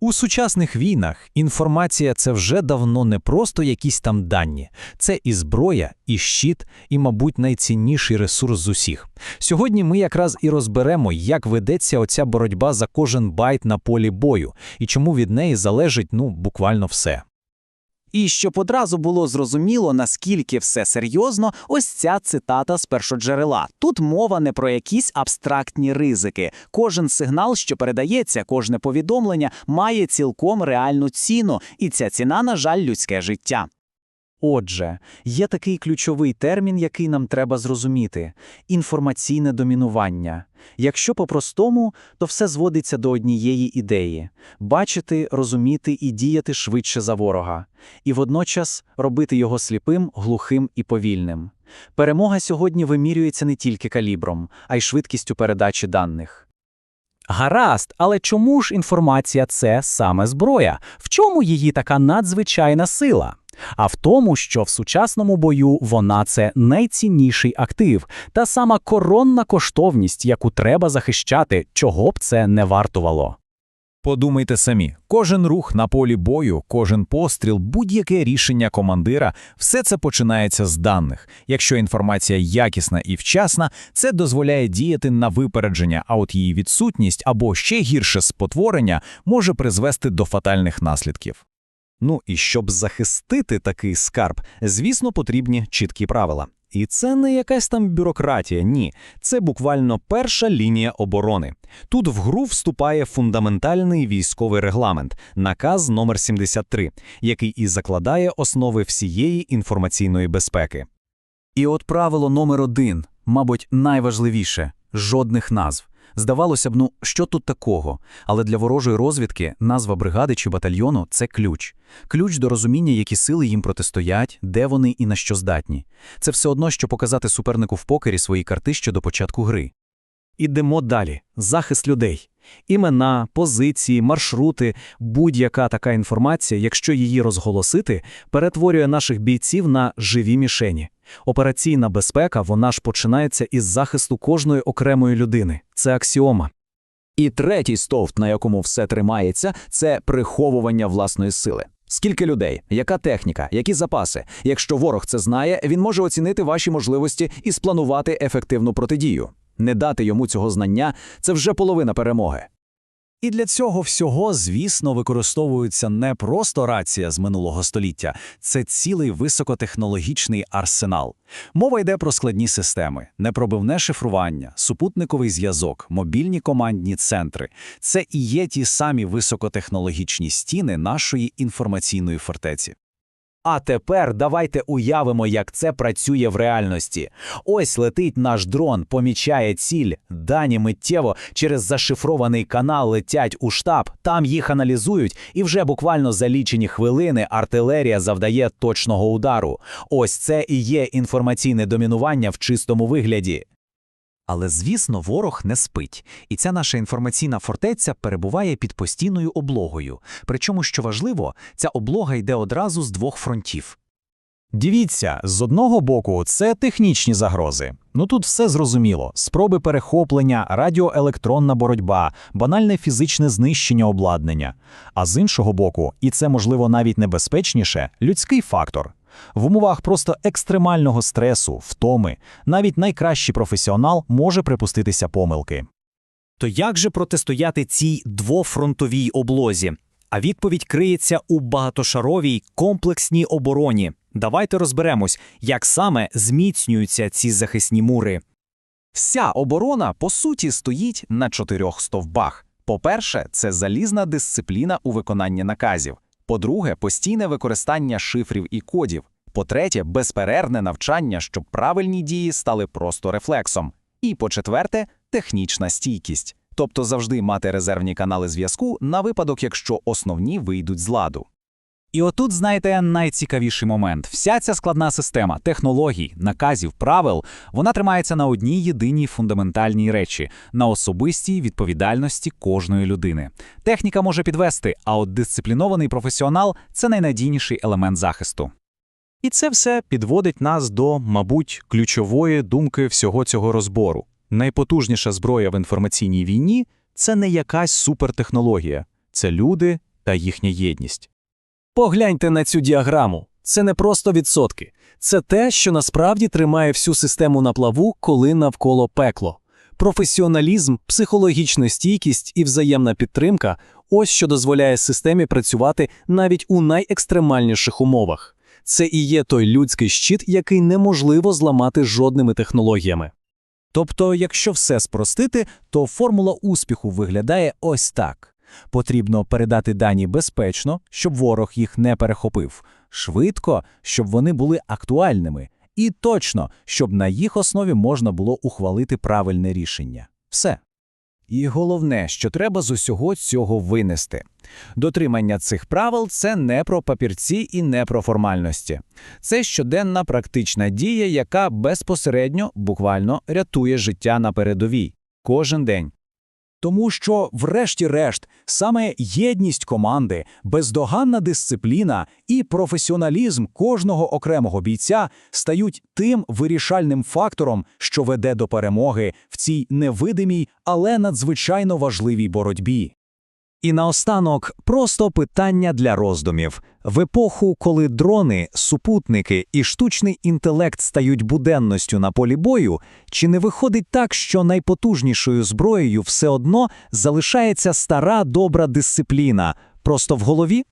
У сучасних війнах інформація це вже давно не просто якісь там дані, це і зброя, і щит, і, мабуть, найцінніший ресурс з усіх. Сьогодні ми якраз і розберемо, як ведеться оця боротьба за кожен байт на полі бою, і чому від неї залежить ну буквально все. І щоб одразу було зрозуміло, наскільки все серйозно, ось ця цитата з першоджерела. Тут мова не про якісь абстрактні ризики. Кожен сигнал, що передається, кожне повідомлення, має цілком реальну ціну, і ця ціна, на жаль, людське життя. Отже, є такий ключовий термін, який нам треба зрозуміти інформаційне домінування. Якщо по-простому, то все зводиться до однієї ідеї бачити, розуміти і діяти швидше за ворога, і водночас робити його сліпим, глухим і повільним. Перемога сьогодні вимірюється не тільки калібром, а й швидкістю передачі даних. Гаразд, але чому ж інформація це саме зброя? В чому її така надзвичайна сила? А в тому, що в сучасному бою вона це найцінніший актив, та сама коронна коштовність, яку треба захищати, чого б це не вартувало. Подумайте самі, кожен рух на полі бою, кожен постріл, будь-яке рішення командира все це починається з даних. Якщо інформація якісна і вчасна, це дозволяє діяти на випередження, а от її відсутність або ще гірше спотворення може призвести до фатальних наслідків. Ну і щоб захистити такий скарб, звісно, потрібні чіткі правила. І це не якась там бюрократія, ні, це буквально перша лінія оборони. Тут в гру вступає фундаментальний військовий регламент, наказ номер 73, який і закладає основи всієї інформаційної безпеки. І от правило номер один, мабуть, найважливіше жодних назв. Здавалося б, ну що тут такого? Але для ворожої розвідки назва бригади чи батальйону це ключ. Ключ до розуміння, які сили їм протистоять, де вони і на що здатні. Це все одно, що показати супернику в покері свої карти щодо початку гри. Ідемо далі. Захист людей. Імена, позиції, маршрути, будь-яка така інформація, якщо її розголосити, перетворює наших бійців на живі мішені. Операційна безпека вона ж починається із захисту кожної окремої людини. Це аксіома. І третій стовп, на якому все тримається, це приховування власної сили. Скільки людей, яка техніка, які запаси? Якщо ворог це знає, він може оцінити ваші можливості і спланувати ефективну протидію. Не дати йому цього знання це вже половина перемоги. І для цього всього, звісно, використовується не просто рація з минулого століття, це цілий високотехнологічний арсенал. Мова йде про складні системи, непробивне шифрування, супутниковий зв'язок, мобільні командні центри. Це і є ті самі високотехнологічні стіни нашої інформаційної фортеці. А тепер давайте уявимо, як це працює в реальності. Ось летить наш дрон, помічає ціль, дані миттєво через зашифрований канал летять у штаб, там їх аналізують, і вже буквально за лічені хвилини артилерія завдає точного удару. Ось це і є інформаційне домінування в чистому вигляді. Але, звісно, ворог не спить, і ця наша інформаційна фортеця перебуває під постійною облогою. Причому, що важливо, ця облога йде одразу з двох фронтів. Дивіться, з одного боку, це технічні загрози. Ну тут все зрозуміло: спроби перехоплення, радіоелектронна боротьба, банальне фізичне знищення обладнання. А з іншого боку, і це можливо навіть небезпечніше, людський фактор. В умовах просто екстремального стресу, втоми, навіть найкращий професіонал може припуститися помилки. То як же протистояти цій двофронтовій облозі? А відповідь криється у багатошаровій комплексній обороні. Давайте розберемось, як саме зміцнюються ці захисні мури. Вся оборона, по суті, стоїть на чотирьох стовбах. По-перше, це залізна дисципліна у виконанні наказів. По-друге, постійне використання шифрів і кодів. По-третє, безперервне навчання, щоб правильні дії стали просто рефлексом. І по-четверте, технічна стійкість, тобто завжди мати резервні канали зв'язку на випадок, якщо основні вийдуть з ладу. І отут, знаєте, найцікавіший момент. Вся ця складна система технологій, наказів, правил, вона тримається на одній єдиній фундаментальній речі на особистій відповідальності кожної людини. Техніка може підвести, а от дисциплінований професіонал це найнадійніший елемент захисту. І це все підводить нас до, мабуть, ключової думки всього цього розбору. Найпотужніша зброя в інформаційній війні це не якась супертехнологія, це люди та їхня єдність. Погляньте на цю діаграму. Це не просто відсотки. Це те, що насправді тримає всю систему на плаву, коли навколо пекло. Професіоналізм, психологічна стійкість і взаємна підтримка ось що дозволяє системі працювати навіть у найекстремальніших умовах. Це і є той людський щит, який неможливо зламати жодними технологіями. Тобто, якщо все спростити, то формула успіху виглядає ось так. Потрібно передати дані безпечно, щоб ворог їх не перехопив, швидко, щоб вони були актуальними, і точно, щоб на їх основі можна було ухвалити правильне рішення. Все. І головне, що треба з усього цього винести. Дотримання цих правил це не про папірці і не про формальності. Це щоденна практична дія, яка безпосередньо, буквально рятує життя на передовій кожен день. Тому що, врешті-решт, саме єдність команди, бездоганна дисципліна і професіоналізм кожного окремого бійця стають тим вирішальним фактором, що веде до перемоги в цій невидимій, але надзвичайно важливій боротьбі. І наостанок просто питання для роздумів. В епоху, коли дрони, супутники і штучний інтелект стають буденністю на полі бою, чи не виходить так, що найпотужнішою зброєю все одно залишається стара добра дисципліна, просто в голові?